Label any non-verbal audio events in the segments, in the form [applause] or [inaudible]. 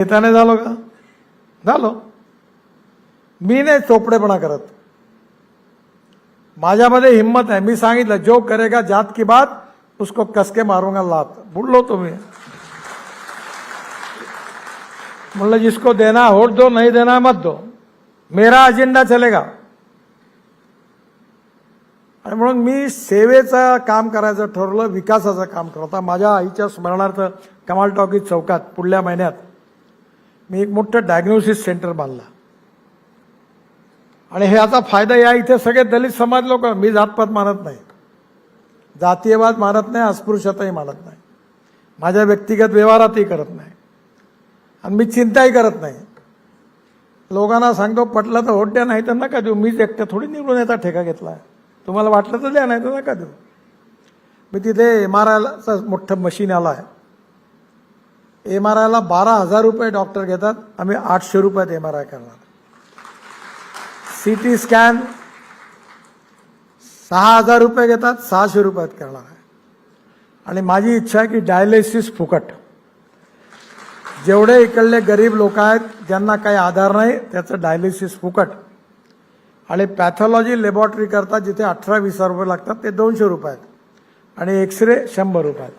नेत्याने झालो का? झालो. मी नाही चोपडेपणा करत. माझ्यामध्ये हिंमत आहे मी सांगितलं जो करेगा जात की बात उसको कसके मारूंगा लात. बोललो तुम्ही. म्हणलं जिसको देना होट वोट दो नहीं देना मत दो. मेरा अजेंडा चलेगा. आणि म्हणून मी सेवेचं काम करायचं ठरवलं विकासाचं काम करता माझ्या आईच्या स्मरणार्थ कमाल टॉकीज चौकात पुढल्या महिन्यात मी एक मोठं डायग्नोसिस सेंटर बांधला. आणि ह्याचा फायदा या इथे सगळे दलित समाज लोक मी जातपात मानत नाही. जातीयवाद मानत नाही अस्पृश्यताही मानत नाही. माझ्या व्यक्तिगत व्यवहारातही करत नाही. आणि मी चिंताही करत नाही. लोकांना सांगतो पटलं तर होट द्या नाही तर नका देऊ. मीच एकटं थोडी निवडून येता ठेका घेतला. तुम्हाला वाटलं तर द्या नाही तर नका देऊ. मी तिथे एम आर आयचं मोठं मशीन आलं आहे. एम आर आयला बारा हजार रुपये डॉक्टर घेतात. आम्ही आठशे रुपयात एम आर आय करणार. सी टी स्कॅन सहा हजार रुपये घेतात सहाशे रुपयात करणार आहे. आणि माझी इच्छा आहे की डायलिसिस फुकट. जेवढे इकडले गरीब लोक आहेत ज्यांना काही आधार नाही त्याचं डायलिसिस फुकट. आणि पॅथॉलॉजी लॅबॉरेटरी करता जिथे अठरा वीस हजार रुपये लागतात ते दोनशे रुपयात. आणि एक्सरे शंभर रुपयात.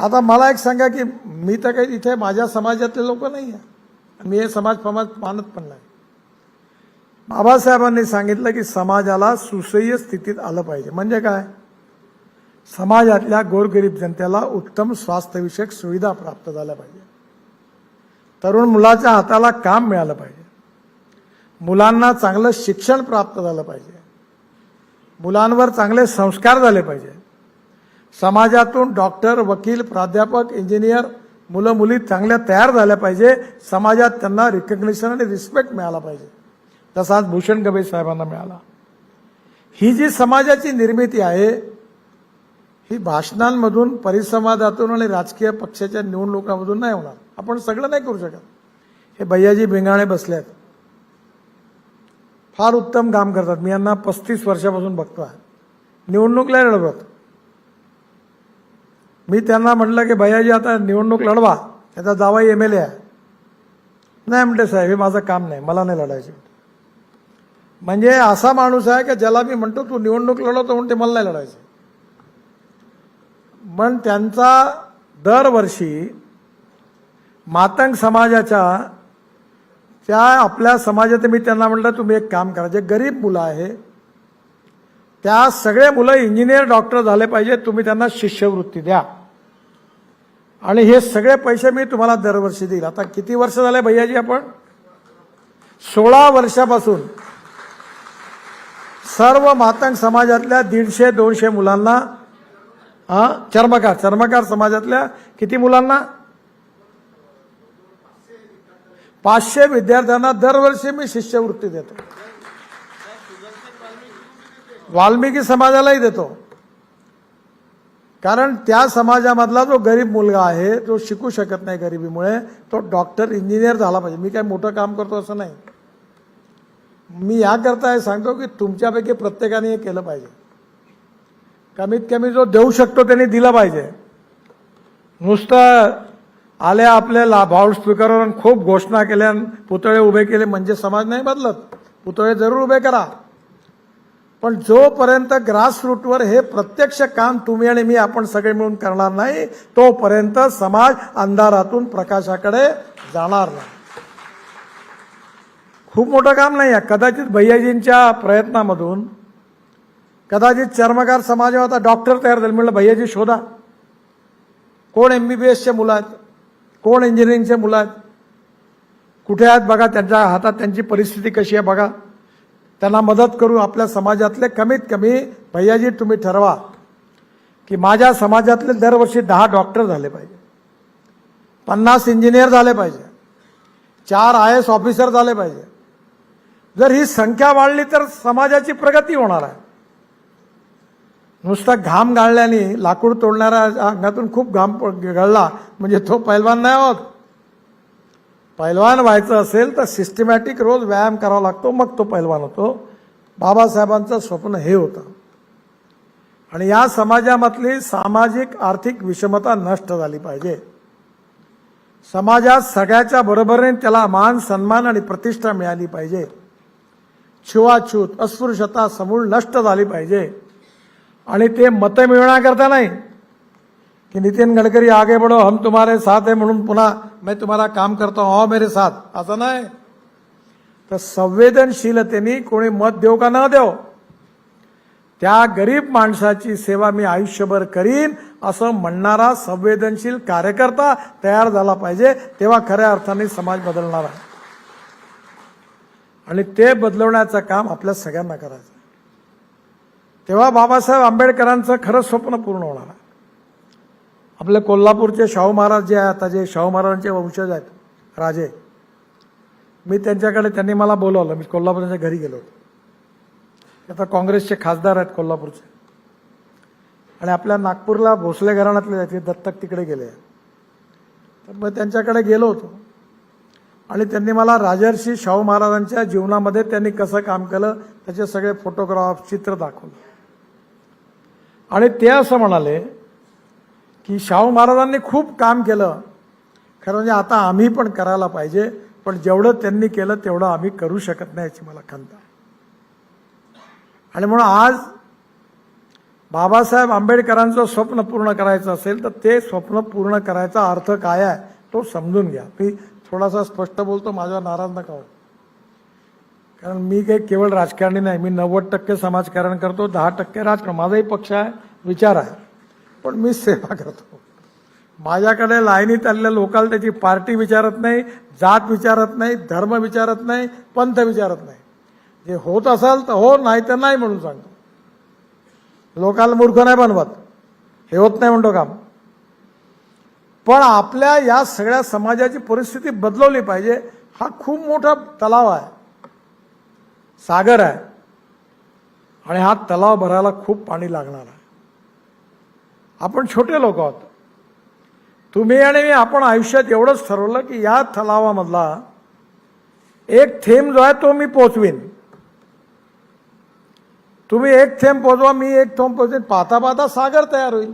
आता मला एक सांगा की मी तर काही इथे माझ्या समाजातले लोक नाही आहे मी हे समाज फमाज मानत पण नाही. बाबासाहेबांनी सांगितलं की समाजाला सुसह्य स्थितीत आलं पाहिजे. म्हणजे काय? समाजातल्या गोरगरीब जनतेला उत्तम स्वास्थ्यविषयक सुविधा प्राप्त झाल्या पाहिजे. तरुण मुलाच्या हाताला काम मिळालं पाहिजे. मुलांना चांगलं शिक्षण प्राप्त झालं पाहिजे. मुलांवर चांगले संस्कार झाले पाहिजे. समाजातून डॉक्टर वकील प्राध्यापक इंजिनियर मुलं मुली चांगल्या तयार झाल्या पाहिजे. समाजात त्यांना रिकग्निशन आणि रिस्पेक्ट मिळाला पाहिजे. तसा आज भूषण गवई साहेबांना मिळाला. ही जी समाजाची निर्मिती आहे ही भाषणांमधून परिसंवादातून आणि राजकीय पक्षाच्या निवडणुकामधून नाही होणार. आपण सगळं नाही करू शकत. हे भैयाजी भिंगाणे बसले आहेत. फार उत्तम काम करतात. मी यांना पस्तीस वर्षापासून बघतो निवडणूक नाही लढवत मी त्यांना म्हटलं की भैयाजी आता निवडणूक लढवा. त्याचा जावाई एम एल ए आहे. नाही म्हणते साहेब हे माझं काम नाही. मला नाही लढायचे. म्हणजे असा माणूस आहे की ज्याला मी म्हणतो तू निवडणूक लढवतो म्हणते मला नाही लढायचं. पण त्यांचा दरवर्षी मातंग समाजाच्या त्या आपल्या समाजात मी त्यांना म्हटलं तुम्ही एक काम करा. जे गरीब मुलं आहे त्या सगळे मुलं इंजिनियर डॉक्टर झाले पाहिजे. तुम्ही त्यांना शिष्यवृत्ती द्या. आणि हे सगळे पैसे मी तुम्हाला दरवर्षी देईल. आता किती वर्ष झाले भैयाजी आपण? सोळा वर्षापासून सर्व मातंग समाजातल्या दीडशे दोनशे मुलांना हा चर्मकार चर्मकार समाजातल्या किती मुलांना? पाचशे विद्यार्थ्यांना दरवर्षी मी शिष्यवृत्ती देतो. वाल्मिकी समाजालाही देतो. कारण त्या समाजामधला जो गरीब मुलगा आहे जो शिकू शकत नाही गरिबीमुळे तो डॉक्टर इंजिनियर झाला पाहिजे. मी काय मोठं काम करतो असं नाही. मी याकरता हे सांगतो की तुमच्यापैकी प्रत्येकाने हे केलं पाहिजे. कमीत कमी जो देऊ शकतो त्यांनी दिला पाहिजे. नुसतं आल्या आपल्या लाभाऊड स्पीकरवर खूप घोषणा केल्या पुतळे उभे केले म्हणजे समाज नाही बदलत. पुतळे जरूर उभे करा. पण जोपर्यंत ग्रासरूटवर हे प्रत्यक्ष काम तुम्ही आणि मी आपण सगळे मिळून करणार नाही तोपर्यंत समाज अंधारातून प्रकाशाकडे जाणार नाही. खूप मोठं काम नाही आहे. कदाचित भैयाजींच्या प्रयत्नामधून कदाचित चर्मकार समाज आता डॉक्टर तयार झाले. म्हणलं भैयाजी शोधा. कोण एम बी बी एसचे मुलं आहेत? कोण इंजिनिअरिंगचे मुलं आहेत? कुठे आहेत? बघा त्यांच्या हातात त्यांची परिस्थिती कशी आहे? बघा. त्यांना मदत करू आपल्या समाजातले कमीत कमी भैयाजी तुम्ही ठरवा की माझ्या समाजातले दरवर्षी दहा डॉक्टर झाले पाहिजे. पन्नास इंजिनियर झाले पाहिजे. चार आय एस ऑफिसर झाले पाहिजे. जर ही संख्या वाढली तर समाजाची प्रगती होणार आहे. नुसता घाम गाळल्याने लाकूड तोडणाऱ्या अंगातून खूप घाम प- गळला म्हणजे तो पैलवान नाही होत. पैलवान व्हायचं असेल तर सिस्टमॅटिक रोज व्यायाम करावा लागतो मग तो पैलवान होतो. बाबासाहेबांचं स्वप्न हे होतं. आणि या समाजामधली सामाजिक आर्थिक विषमता नष्ट झाली पाहिजे. समाजात सगळ्याच्या बरोबरीने त्याला मान सन्मान आणि प्रतिष्ठा मिळाली पाहिजे. छुवाछूत अस्पृश्यता समूळ नष्ट झाली पाहिजे. आणि ते मतं मिळवण्याकरता नाही कि नितीन गडकरी आगे बढ़ो हम तुम्हारे साथ आहे म्हणून पुन्हा मैं तुम्हाला काम करतो हूं मेरे साथ। असं नाही तर संवेदनशीलतेने कोणी मत देव का न देव त्या गरीब माणसाची सेवा मी आयुष्यभर करीन असं म्हणणारा संवेदनशील कार्यकर्ता तयार झाला पाहिजे तेव्हा खऱ्या अर्थाने समाज बदलणार आहे. आणि ते बदलवण्याचं काम आपल्या सगळ्यांना करायचं तेव्हा बाबासाहेब आंबेडकरांचं खरं स्वप्न पूर्ण होणार आहे. आपले कोल्हापूरचे शाहू महाराज जे आहेत आता जे शाहू महाराजांचे वंशज आहेत राजे. मी त्यांच्याकडे त्यांनी मला बोलवलं. मी कोल्हापूरच्या घरी गेलो होतो. आता काँग्रेसचे खासदार आहेत कोल्हापूरचे. आणि आपल्या नागपूरला भोसले घराण्यातले आहेत, ते दत्तक तिकडे गेले तर मग त्यांच्याकडे गेलो होतो. आणि त्यांनी मला राजर्षी शाहू महाराजांच्या जीवनामध्ये त्यांनी कसं काम केलं त्याचे सगळे फोटोग्राफ चित्र दाखवले. आणि ते असं म्हणाले की शाहू महाराजांनी खूप काम केलं. खरं म्हणजे आता आम्ही पण करायला पाहिजे पण जेवढं त्यांनी केलं तेवढं आम्ही करू शकत नाही याची मला खंत आहे. आणि म्हणून आज बाबासाहेब आंबेडकरांचं स्वप्न पूर्ण करायचं असेल तर ते स्वप्न पूर्ण करायचा अर्थ काय आहे तो समजून घ्या. मी थोडासा स्पष्ट बोलतो माझ्या नाराज नका हो कारण मी काही केवळ राजकारणी नाही मी नव्वद टक्के समाजकारण करतो दहा टक्के राजकारण. माझाही पक्ष आहे विचार आहे. पण मी सेवा करतो. माझ्याकडे लाईनीत आलेल्या लोकांना त्याची पार्टी विचारत नाही जात विचारत नाही धर्म विचारत नाही पंथ विचारत नाही. जे होत असाल तर हो नाही तर नाही म्हणून सांगतो. लोकांना मूर्ख नाही बनवत. हे होत नाही म्हणतो काम. पण आपल्या या सगळ्या समाजाची परिस्थिती बदलवली पाहिजे. हा खूप मोठा तलाव आहे. सागर आहे. आणि हा तलाव भरायला खूप पाणी लागणार आहे. आपण छोटे लोक आहोत. तुम्ही आणि मी आपण आयुष्यात एवढंच ठरवलं की या तलावामधला एक थेंब जो आहे तो मी पोचवीन. तुम्ही एक थेंब पोचवा मी एक थेंब पोचवीन. पाहता पाहता सागर तयार होईल.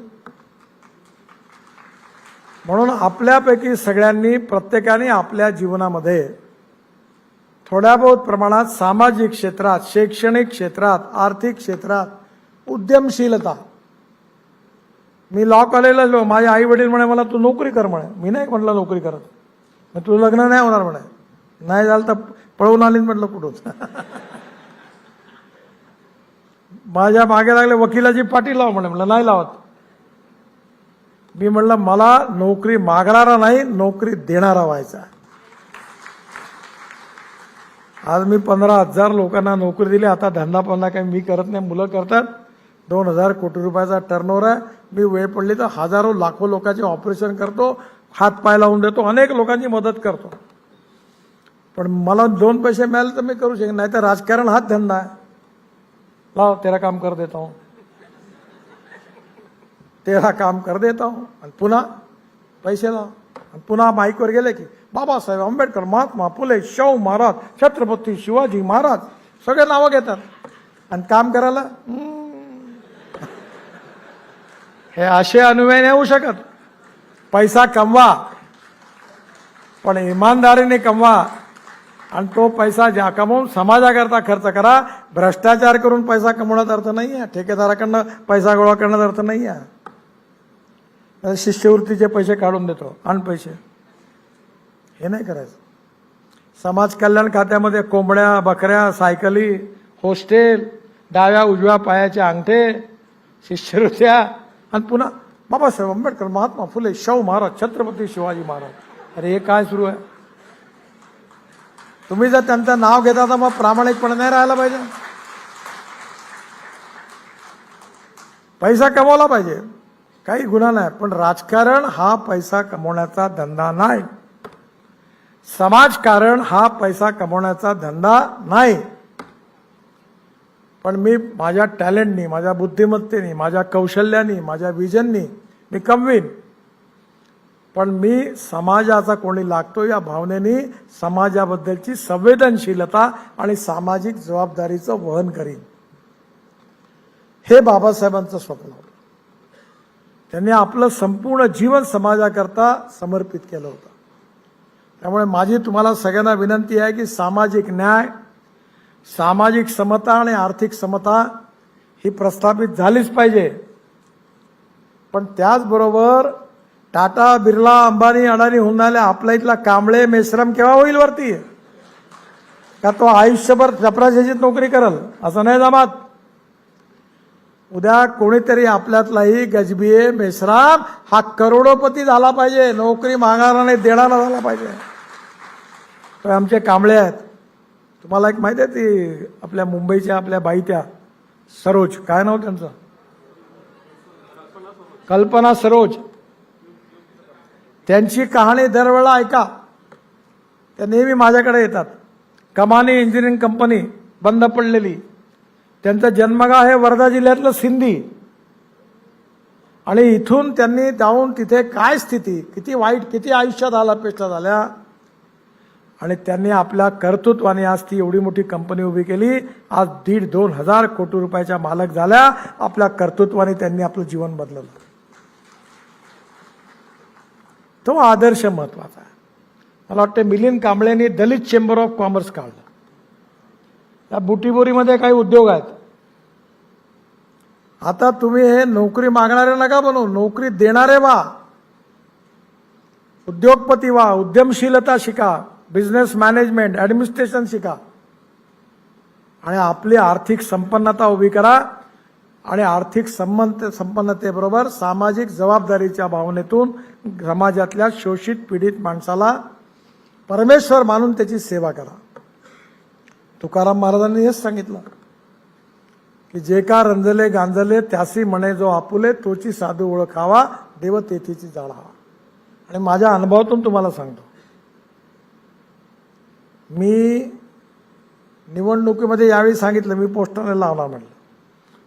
म्हणून आपल्यापैकी सगळ्यांनी प्रत्येकाने आपल्या जीवनामध्ये थोड्या बहुत प्रमाणात सामाजिक क्षेत्रात शैक्षणिक क्षेत्रात आर्थिक क्षेत्रात उद्यमशीलता मी लॉ कॉलेजला माझे आई वडील म्हणे मला तू नोकरी कर म्हणे. मी नाही म्हटलं नोकरी करत. मग तुझं लग्न नाही होणार म्हणे. नाही झालं तर पळवून आलीच म्हटलं कुठून? [laughs] माझ्या मागे लागले वकिलाची पाठी लाव म्हणे. म्हटलं नाही लावत. मी म्हणलं मला नोकरी मागणारा नाही नोकरी देणारा व्हायचा आज मी पंधरा हजार लोकांना नोकरी दिली. आता धंदा पंदा काही मी करत नाही मुलं करतात. दोन हजार कोटी रुपयाचा टर्नओव्हर आहे. मी वेळ पडली तर हजारो लाखो लोकांचे ऑपरेशन करतो हात पाय लावून देतो अनेक लोकांची मदत करतो. पण मला दोन पैसे मिळाले तर मी करू शकेन नाही तर राजकारण हाच धंदा आहे. लाव तेरा काम कर देता. हूं तेरा काम कर देता. हूं आणि पुन्हा पैसे लाव. आणि पुन्हा माईकवर गेले की बाबासाहेब आंबेडकर महात्मा फुले शाहू महाराज छत्रपती शिवाजी महाराज सगळे नावं घेतात. आणि काम करायला हे असे अनुयायी नाही होऊ शकत. पैसा कमवा पण इमानदारीने कमवा आणि तो पैसा ज्या कमवून समाजाकरता खर्च करा भ्रष्टाचार करून पैसा कमवण्यात अर्थ नाही आहे. ठेकेदाराकडनं पैसा गोळा करण्यात अर्थ नाही आहे. शिष्यवृत्तीचे पैसे काढून देतो आण पैसे. हे नाही करायचं. समाज कल्याण खात्यामध्ये कोंबड्या बकऱ्या सायकली हॉस्टेल डाव्या उजव्या पायाचे अंगठे शिष्यवृत्त्या आणि पुन्हा बाबासाहेब आंबेडकर महात्मा फुले शाहू महाराज छत्रपती शिवाजी महाराज. अरे हे काय सुरू आहे? तुम्ही जर त्यांचं नाव घेता तर मग प्रामाणिकपणे नाही राहायला पाहिजे. पैसा कमवला पाहिजे. काही गुन्हा नाही पण राजकारण हा पैसा कमवण्याचा धंदा नाही. समाजकारण हा पैसा कमवण्याचा धंदा नाही. पण मी माझ्या टॅलेंटनी माझ्या बुद्धिमत्तेने माझ्या कौशल्यानी माझ्या विजननी मी कमवीन. पण मी समाजाचा कोणी लागतो या भावनेनी समाजाबद्दलची संवेदनशीलता आणि सामाजिक जबाबदारीचं वहन करीन. हे बाबासाहेबांचं स्वप्न होतं. त्यांनी आपलं संपूर्ण जीवन समाजाकरता समर्पित केलं होतं. त्यामुळे माझी तुम्हाला सगळ्यांना विनंती आहे की सामाजिक न्याय सामाजिक समता आणि आर्थिक समता ही प्रस्थापित झालीच पाहिजे. पण त्याचबरोबर टाटा बिर्ला अंबानी अडाणी होऊन आल्या आपल्या इथला कांबळे मेश्रम केव्हा होईल वरती? का तो आयुष्यभर चपराशाचीच नोकरी करल? असं नाही जमात. उद्या कोणीतरी आपल्यातलाही गजबीये मेश्राम हा करोडोपती झाला पाहिजे. नोकरी मागणारा नाही देणारा झाला पाहिजे. तर आमचे कांबळे आहेत. तुम्हाला एक माहिती आहे ती आपल्या मुंबईच्या आपल्या बाई त्या सरोज. काय नाव त्यांचं? कल्पना सरोज. त्यांची कहाणी दरवेळा ऐका. त्या नेहमी माझ्याकडे येतात. कमानी इंजिनिअरिंग कंपनी बंद पडलेली. त्यांचं जन्मगाव आहे वर्धा जिल्ह्यातलं सिंधी. आणि इथून त्यांनी जाऊन तिथे काय स्थिती किती वाईट किती आयुष्यात आला पेष्टा झाल्या आणि त्यांनी आपल्या कर्तृत्वाने आज ती एवढी मोठी कंपनी उभी केली. आज दीड दोन हजार कोटी रुपयाच्या मालक झाल्या. आपल्या कर्तृत्वाने त्यांनी आपलं जीवन बदललं तो आदर्श महत्त्वाचा आहे. मला वाटतं मिलिंद कांबळेंनी दलित चेंबर ऑफ कॉमर्स काढलं. त्या बुटीबोरीमध्ये काही उद्योग आहेत. आता तुम्ही हे नोकरी मागणारे नका बनवू. नोकरी देणारे वा उद्योगपती वा उद्यमशीलता शिका. बिझनेस मॅनेजमेंट ॲडमिनिस्ट्रेशन शिका. आणि आपली आर्थिक संपन्नता उभी करा. आणि आर्थिक संबंध संपन्नतेबरोबर सामाजिक जबाबदारीच्या भावनेतून समाजातल्या शोषित पीडित माणसाला परमेश्वर मानून त्याची सेवा करा. तुकाराम महाराजांनी हेच सांगितलं की जे का रंजले गांजले त्यासी म्हणे जो आपुले तोची साधू ओळखावा देव तेथीची जाळावा आणि माझ्या अनुभवातून तुम्हाला सांगतो मी निवडणुकीमध्ये यावेळी सांगितलं मी पोस्टरने लावणार म्हटलं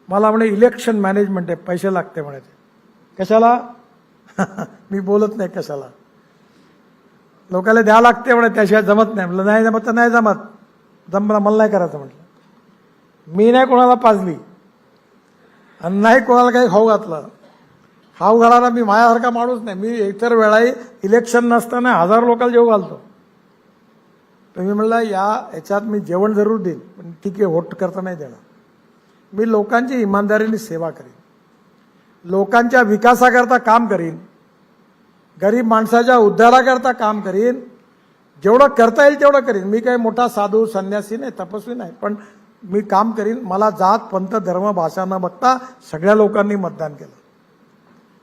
मला म्हणे इलेक्शन मॅनेजमेंट आहे पैसे लागते म्हणे ते. कशाला? [laughs] मी बोलत नाही कशाला. लोकांना द्या लागते म्हणे त्याशिवाय जमत नाही. म्हटलं नाही जमत तर नाही जमत. जमला मला नाही करायचं. म्हटलं मी नाही कोणाला पाजली आणि नाही कोणाला काही खाऊ घातलं. खाऊ घालायला मी माझ्यासारखा माणूस नाही. मी इतर वेळाही इलेक्शन नसताना हजार लोकांना जेव घालतो. तर मी या याच्यात मी जेवण जरूर देईन पण ठीक आहे होट करता नाही देणार. मी लोकांची इमानदारीने सेवा करीन. लोकांच्या विकासाकरता काम करीन. गरीब माणसाच्या उद्धाराकरता काम करीन. जेवढं करता येईल तेवढं करीन. मी काही मोठा साधू संन्यासी नाही तपस्वी नाही पण मी काम करीन. मला जात पंथ धर्म भाषा न बघता सगळ्या लोकांनी मतदान केलं.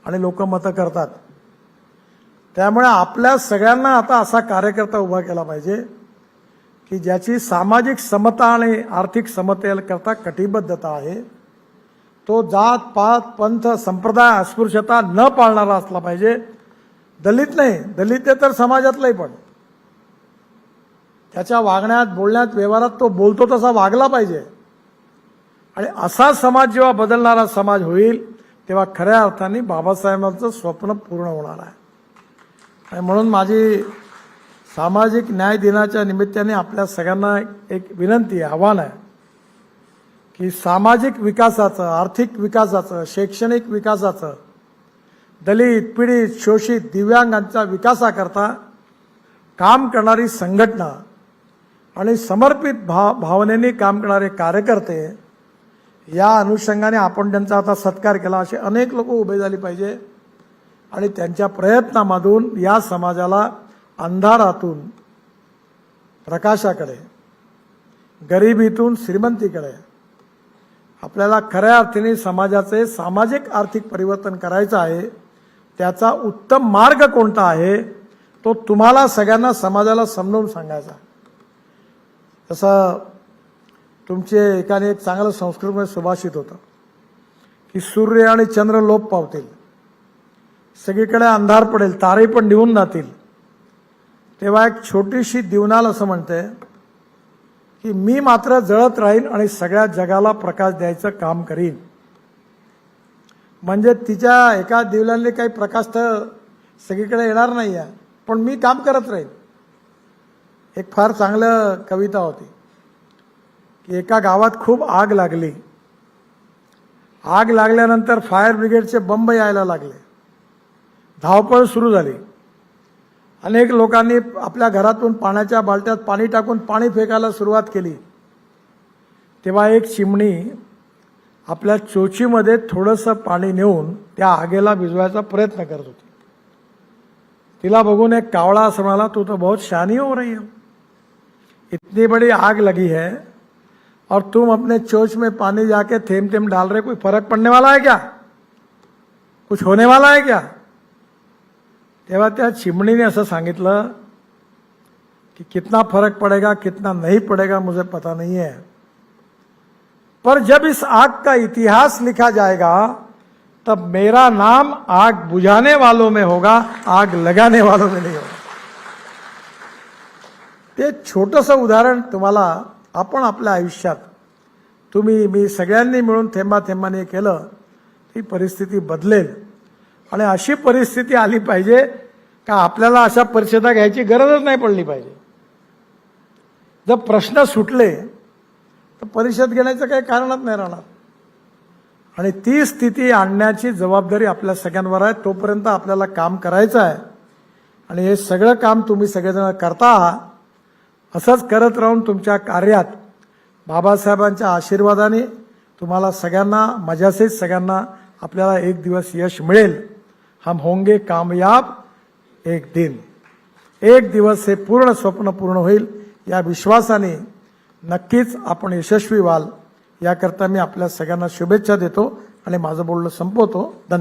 आणि लोक मतं करतात. त्यामुळे आपल्या सगळ्यांना आता असा कार्यकर्ता उभा केला पाहिजे. की ज्याची सामाजिक समता आणि आर्थिक समतेकरता कटिबद्धता आहे तो जात पात पंथ संप्रदाय अस्पृश्यता न पाळणारा असला पाहिजे. दलित नाही दलित आहे तर समाजातलाही पण. त्याच्या वागण्यात बोलण्यात व्यवहारात तो बोलतो तसा वागला पाहिजे. आणि असा समाज जेव्हा बदलणारा समाज होईल तेव्हा खऱ्या अर्थाने बाबासाहेबांचं स्वप्न पूर्ण होणार आहे. आणि म्हणून माझी सामाजिक न्याय दिनाच्या निमित्ताने आपल्या सगळ्यांना एक विनंती आहे आव्हान आहे की सामाजिक विकासाचं आर्थिक विकासाचं शैक्षणिक विकासाचं दलित पीडित शोषित दिव्यांगांच्या विकासाकरता काम करणारी संघटना आणि समर्पित भाव भावनेने काम करणारे कार्यकर्ते या अनुषंगाने आपण त्यांचा आता सत्कार केला. असे अनेक लोक उभे झाले पाहिजे आणि त्यांच्या प्रयत्नामधून या समाजाला अंधारातून प्रकाशाकडे गरिबीतून श्रीमंतीकडे आपल्याला खऱ्या अर्थाने समाजाचे सामाजिक आर्थिक परिवर्तन करायचं आहे त्याचा उत्तम मार्ग कोणता आहे तो तुम्हाला सगळ्यांना समाजाला समजावून सांगायचा तसं तुमचे एकाने एक चांगलं संस्कृतमध्ये सुभाषित होतं की सूर्य आणि चंद्र लोप पावतील सगळीकडे अंधार पडेल तारे पण निघून जातील तेव्हा एक छोटीशी दिवनाल असं म्हणते की मी मात्र जळत राहीन आणि सगळ्या जगाला प्रकाश द्यायचं काम करीन. म्हणजे तिच्या एका दिवलांनी काही प्रकाश तर सगळीकडे येणार नाही आहे पण मी काम करत राहीन. एक फार चांगलं कविता होती की एका गावात खूप आग लागली. आग लागल्यानंतर फायर ब्रिगेडचे बंब यायला लागले. धावपळ सुरू झाली. अनेक लोकांनी आपल्या घरातून पाण्याच्या बालट्यात पाणी टाकून पाणी फेकायला सुरुवात केली. तेव्हा एक चिमणी आपल्या चोचीमध्ये थोडंसं पाणी नेऊन त्या आगेला भिजवायचा प्रयत्न करत होती. तिला बघून एक कावळा असं म्हणाला तू तो बहुत शानी हो रही हो. इतनी बड़ी आग लगी है और तुम अपने चोच में पानी जाके थेम थेम डाल रहे हो. कोई फर्क पड़ने वाला है क्या? कुछ होने वाला है क्या? तेव्हा त्या चिमणीने असं सांगितलं कि कितना फर्क पड़ेगा कितना नहीं पड़ेगा मुझे पता नहीं है। पर जब इस आग का इतिहास लिखा जाएगा तब मेरा नाम आग बुझाने वालों में होगा आग लगाने वालों में नहीं होगा। ते छोटंसं उदाहरण तुम्हाला आपण आपल्या आयुष्यात तुम्ही मी सगळ्यांनी मिळून थेंबा थेंबाने केलं ती परिस्थिती बदलेल. आणि अशी परिस्थिती आली पाहिजे का आपल्याला अशा परिषदा घ्यायची गरजच नाही पडली पाहिजे. जर प्रश्न सुटले तर परिषद घेण्याचं काही कारणच नाही राहणार. आणि ती स्थिती आणण्याची जबाबदारी आपल्या सगळ्यांवर आहे तोपर्यंत आपल्याला काम करायचं आहे. आणि हे सगळं काम तुम्ही सगळेजण करता आहात असंच करत राहून तुमच्या कार्यात बाबासाहेबांच्या आशीर्वादाने तुम्हाला सगळ्यांना माझ्यासहित सगळ्यांना आपल्याला एक दिवस यश मिळेल. हम होंगे कामयाब एक दिन। एक दिवस हे पूर्ण स्वप्न पूर्ण होईल या विश्वासाने नक्कीच आपण यशस्वी व्हाल. याकरता मी आपल्या सगळ्यांना शुभेच्छा देतो आणि माझं बोलणं संपवतो. धन्यवाद.